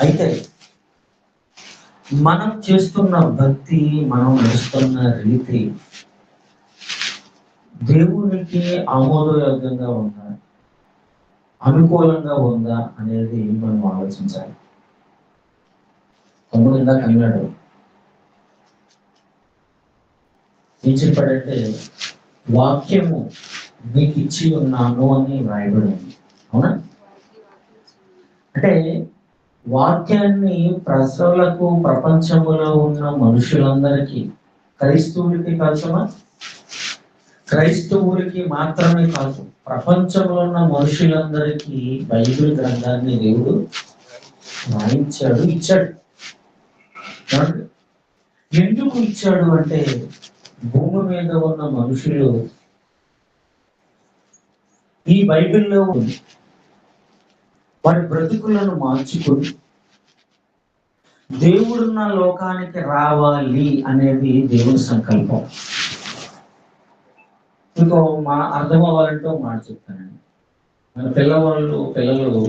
అయితే మనం చేస్తున్న భక్తి మనం నడుస్తున్న రీతి దేవునికి ఆమోదయోగ్యంగా ఉందా? అనుకూలంగా ఉందా అనేది మనం ఆలోచించాలి. తమ్ముడు ఇందాక అన్నాడు ఏం చెప్పాడంటే వాక్యము మీకు ఇచ్చి ఉన్నాను అని రాయబడి ఉంది అవునా? అంటే వాక్యాన్ని ప్రజలకు ప్రపంచంలో ఉన్న మనుషులందరికీ క్రైస్తవులకి కాల్సమా క్రైస్తవులకి మాత్రమే కాదు ప్రపంచంలో ఉన్న మనుషులందరికీ బైబిల్ గ్రంథాన్ని దేవుడు రాయించాడు ఇచ్చాడు. ఎందుకు ఇచ్చాడు అంటే భూమి మీద ఉన్న మనుషులు ఈ బైబిల్లో ఉంది వారి బ్రతుకులను మార్చుకుని దేవుడున్న లోకానికి రావాలి అనేది దేవుని సంకల్పం. ఇంకో మా అర్థం అవ్వాలంటే మాట చెప్తానండి. మన పిల్లవాళ్ళు పిల్లలు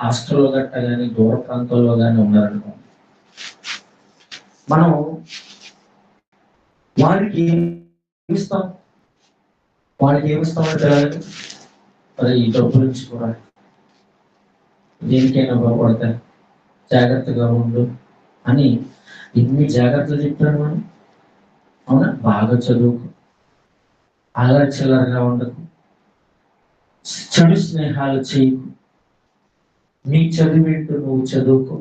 హాస్టల్లో గట్ట కానీ దూర ప్రాంతాల్లో కానీ ఉన్నారనుకో మనం వారికి ఏమిస్తాం వారికి ఏమి ఇస్తామంటే పిల్లలకి మరి ఈ డబ్బులు ఇచ్చుకోరా దేనికైనా బాగుపడతా జాగ్రత్తగా ఉండు అని ఇన్ని జాగ్రత్తలు చెప్పాడు మనం అవునా? బాగా చదువుకు. అల్లరి చిల్లరగా ఉండకు. చెడు స్నేహాలు చేయకు. నీ చదివేంటో నువ్వు చదువుకో.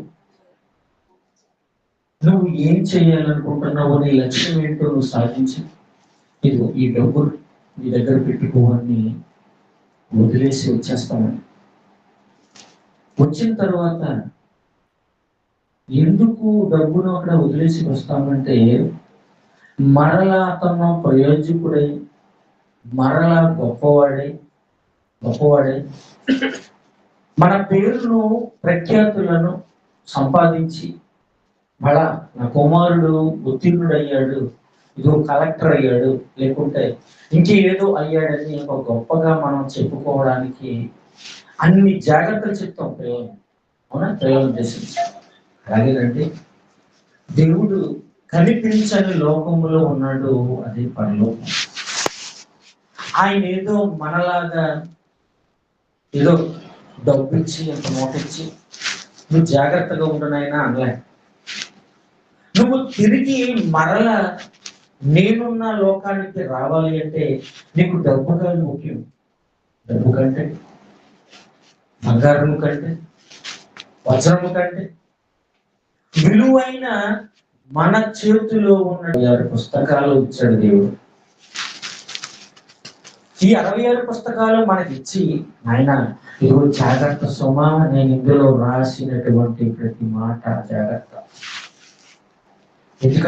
నువ్వు ఏం చేయాలనుకుంటున్నావు నీ లక్ష్యం ఏంటో నువ్వు సాధించు. ఇదిగో ఈ డబ్బులు నీ దగ్గర పెట్టుకోవని వదిలేసి వచ్చేస్తామని వచ్చిన తర్వాత ఎందుకు డబ్బును అక్కడ వదిలేసి వస్తామంటే మరలా అతను ప్రయోజకుడై మరలా గొప్పవాడై గొప్పవాడై మన పేరును ప్రఖ్యాతులను సంపాదించి మళ్ళా నా కుమారుడు ఉత్తీర్ణుడయ్యాడు ఇదో కలెక్టర్ అయ్యాడు లేకుంటే ఇంకేదో అయ్యాడని ఒక గొప్పగా మనం చెప్పుకోవడానికి అన్ని జాగ్రత్తలు చెప్తాం పిల్లలు అవునా? పిల్లలు ఉద్దేశించి అలాగేనండి. దేవుడు కనిపించని లోకములో ఉన్నాడు అది పరలోకం. ఆయన ఏదో మనలాగా ఏదో డబ్బు ఇచ్చి ఎంత మోటిచ్చి నువ్వు జాగ్రత్తగా ఉండనైనా అనలే. నువ్వు తిరిగి మరల నేనున్న లోకానికి రావాలి అంటే నీకు డబ్బు కాదు ముఖ్యం. డబ్బు కంటే బంగారము కంటే వజ్రము కంటే విలువైన మన చేతిలో ఉన్న ఆరు పుస్తకాలు ఇచ్చాడు దేవుడు. ఈ అరవై ఆరు పుస్తకాలు మనకి ఇచ్చి ఆయన ఇదిగో జాగ్రత్త సుమ నేను ఇందులో రాసినటువంటి ప్రతి మాట జాగ్రత్త. ఎందుకంటే